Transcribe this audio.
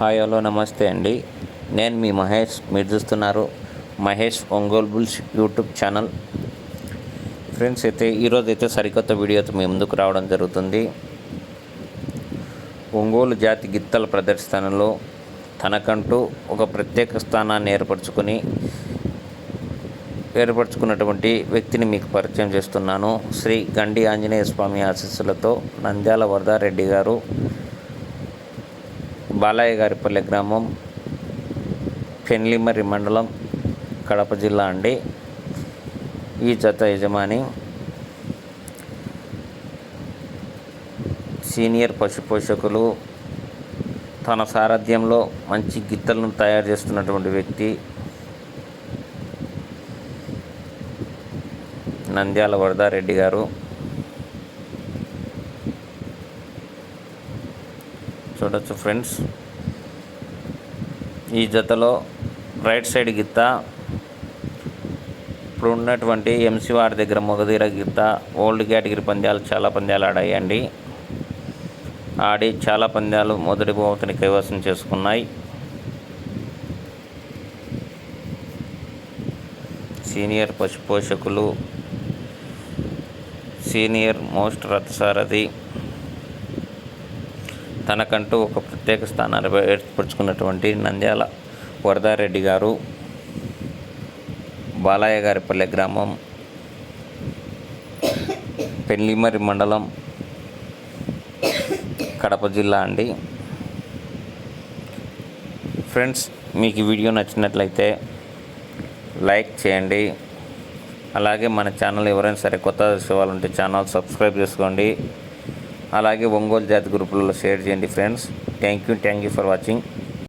Hi hello నమస్తే అండి. నేను మీ మహేష్. మీరు చూస్తున్నారు Mahesh Ongole bulls YouTube channel. Friends అయితే ఈరోజు అయితే సరికొత్త వీడియోతో మీ ముందుకు రావడం జరుగుతుంది. ఒంగోలు జాతి గిత్తల ప్రదర్శనలో తనకంటూ ఒక ప్రత్యేక స్థానాన్ని ఏర్పరచుకొని ఏర్పరచుకున్నటువంటి వ్యక్తిని మీకు పరిచయం చేస్తున్నాను. శ్రీ గండి ఆంజనేయ స్వామి ఆశీస్సులతో నంద్యాల వరదారెడ్డి గారు బాలయ్య గారిపల్లె గ్రామం పెన్లిమరి మండలం కడప జిల్లా అండి. ఈ జత యజమాని సీనియర్ పశు పోషకులు తన సారథ్యంలో మంచి గిత్తలను తయారు చేస్తున్నటువంటి వ్యక్తి నంద్యాల వరదారెడ్డి గారు. చూడొచ్చు ఫ్రెండ్స్. ఈ జతలో రైట్ సైడ్ గిత్త ఇప్పుడు ఉన్నటువంటి ఎంసీ వారి దగ్గర మొగదీర గిత్త ఓల్డ్ కేటగిరీ పంద్యాలు చాలా పంద్యాలు ఆడాయండి. ఆడి చాలా పంద్యాలు మొదటి బహుమతిని కైవసం చేసుకున్నాయి. సీనియర్ పశు పోషకులు సీనియర్ మోస్ట్ రథసారథి తనకంటూ ఒక ప్రత్యేక స్థానాన్ని ఏర్పరచుకున్నటువంటి నంద్యాల వరదారెడ్డి గారు బాలయ్య గారిపల్లె గ్రామం పెళ్ళిమరి మండలం కడప జిల్లా అండి. ఫ్రెండ్స్ మీకు వీడియో నచ్చినట్లయితే లైక్ చేయండి. అలాగే మన ఛానల్ ఎవరైనా సరే కొత్త వాళ్ళు ఉంటే ఛానల్ సబ్స్క్రైబ్ చేసుకోండి. అలాగే ఒంగోలు జాతి గ్రూపులలో షేర్ చేయండి friends. Thank you thank you for watching